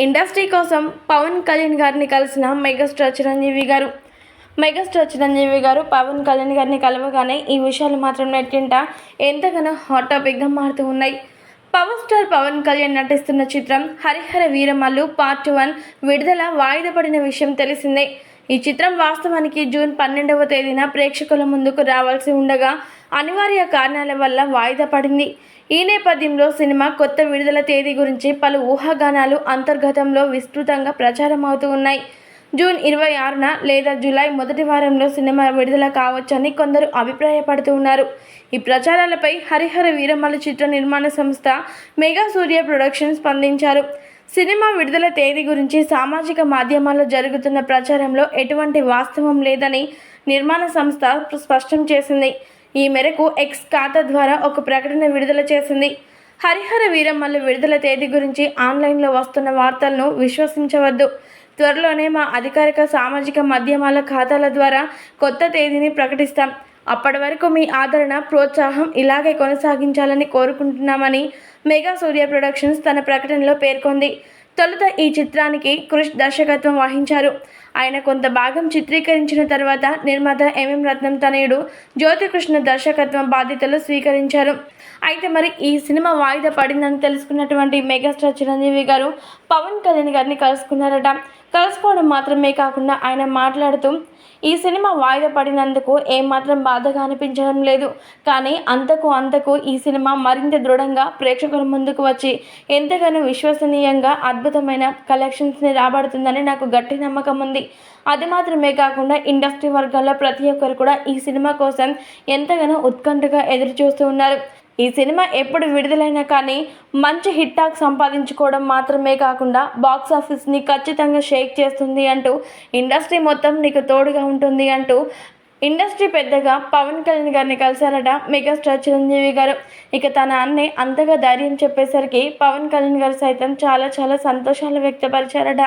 Industry కోసం పవన్ కళ్యాణ్ గారిని కలిసిన మెగాస్టార్ చిరంజీవి గారు. మెగాస్టార్ చిరంజీవి గారు పవన్ కళ్యాణ్ గారిని కలవగానే ఈ విషయాలు మాత్రం నెట్టింట ఎంతగానో హాట్ టాపిక్గా మారుతూ ఉన్నాయి. పవర్ స్టార్ పవన్ కళ్యాణ్ నటిస్తున్న చిత్రం హరిహర వీరమల్లు పార్ట్ వన్ విడుదల వాయిదా పడిన విషయం తెలిసిందే. ఈ చిత్రం వాస్తవానికి జూన్ పన్నెండవ తేదీన ప్రేక్షకుల ముందుకు రావాల్సి ఉండగా అనివార్య కారణాల వల్ల వాయిదా పడింది. ఈ నేపథ్యంలో సినిమా కొత్త విడుదల తేదీ గురించి పలు ఊహాగానాలు అంతర్గతంలో విస్తృతంగా ప్రచారం అవుతూ ఉన్నాయి. జూన్ ఇరవై ఆరున లేదా జూలై మొదటి వారంలో సినిమా విడుదల కావచ్చని కొందరు అభిప్రాయపడుతూ ఉన్నారు. ఈ ప్రచారాలపై హరిహర వీరమల్ల చిత్ర నిర్మాణ సంస్థ మెగా సూర్య ప్రొడక్షన్ స్పందించారు. సినిమా విడుదల తేదీ గురించి సామాజిక మాధ్యమాల్లో జరుగుతున్న ప్రచారంలో ఎటువంటి వాస్తవం లేదని నిర్మాణ సంస్థ స్పష్టం చేసింది. ఈ మేరకు ఎక్స్ ఖాతా ద్వారా ఒక ప్రకటన విడుదల చేసింది. హరిహర వీరమ్మలు విడుదల తేదీ గురించి ఆన్లైన్లో వస్తున్న వార్తలను విశ్వసించవద్దు. త్వరలోనే మా అధికారిక సామాజిక మాధ్యమాల ఖాతాల ద్వారా కొత్త తేదీని ప్రకటిస్తాం. అప్పటి వరకు మీ ఆదరణ ప్రోత్సాహం ఇలాగే కొనసాగించాలని కోరుకుంటున్నామని మెగా సూర్య ప్రొడక్షన్స్ తన ప్రకటనలో పేర్కొంది. తొలుత ఈ చిత్రానికి కృష్ దర్శకత్వం వహించారు. ఆయన కొంత భాగం చిత్రీకరించిన తర్వాత నిర్మాత ఎంఎం రత్నం తనయుడు జ్యోతికృష్ణ దర్శకత్వం బాధ్యతలు స్వీకరించారు. అయితే మరి ఈ సినిమా వాయిదా పడిందని తెలుసుకున్నటువంటి మెగాస్టార్ చిరంజీవి గారు పవన్ కళ్యాణ్ గారిని కలుసుకున్నారట. కలుసుకోవడం మాత్రమే కాకుండా ఆయన మాట్లాడుతూ ఈ సినిమా వాయిదా పడినందుకు ఏమాత్రం బాధగా అనిపించడం లేదు. కానీ అంతకు అంతకు ఈ సినిమా మరింత దృఢంగా ప్రేక్షకుల ముందుకు వచ్చి ఎంతగానో విశ్వసనీయంగా అద్భుతమైన కలెక్షన్స్ని రాబడుతుందని నాకు గట్టి నమ్మకం ఉంది. అది మాత్రమే కాకుండా ఇండస్ట్రీ వర్గాల్లో ప్రతి ఒక్కరు కూడా ఈ సినిమా కోసం ఎంతగానో ఉత్కంఠగా ఎదురు చూస్తూ ఉన్నారు. ఈ సినిమా ఎప్పుడు విడుదలైనా కానీ మంచి హిట్టాక్ సంపాదించుకోవడం మాత్రమే కాకుండా బాక్స్ ఆఫీస్ని ఖచ్చితంగా షేక్ చేస్తుంది అంటూ ఇండస్ట్రీ మొత్తం నీకు తోడుగా ఉంటుంది అంటూ ఇండస్ట్రీ పెద్దగా పవన్ కళ్యాణ్ గారిని కలిశారట మెగాస్టార్ చిరంజీవి గారు. ఇక తన అన్నే అంతగా ధైర్యం చెప్పేసరికి పవన్ కళ్యాణ్ గారు సైతం చాలా చాలా సంతోషాలు వ్యక్తపరిచారట.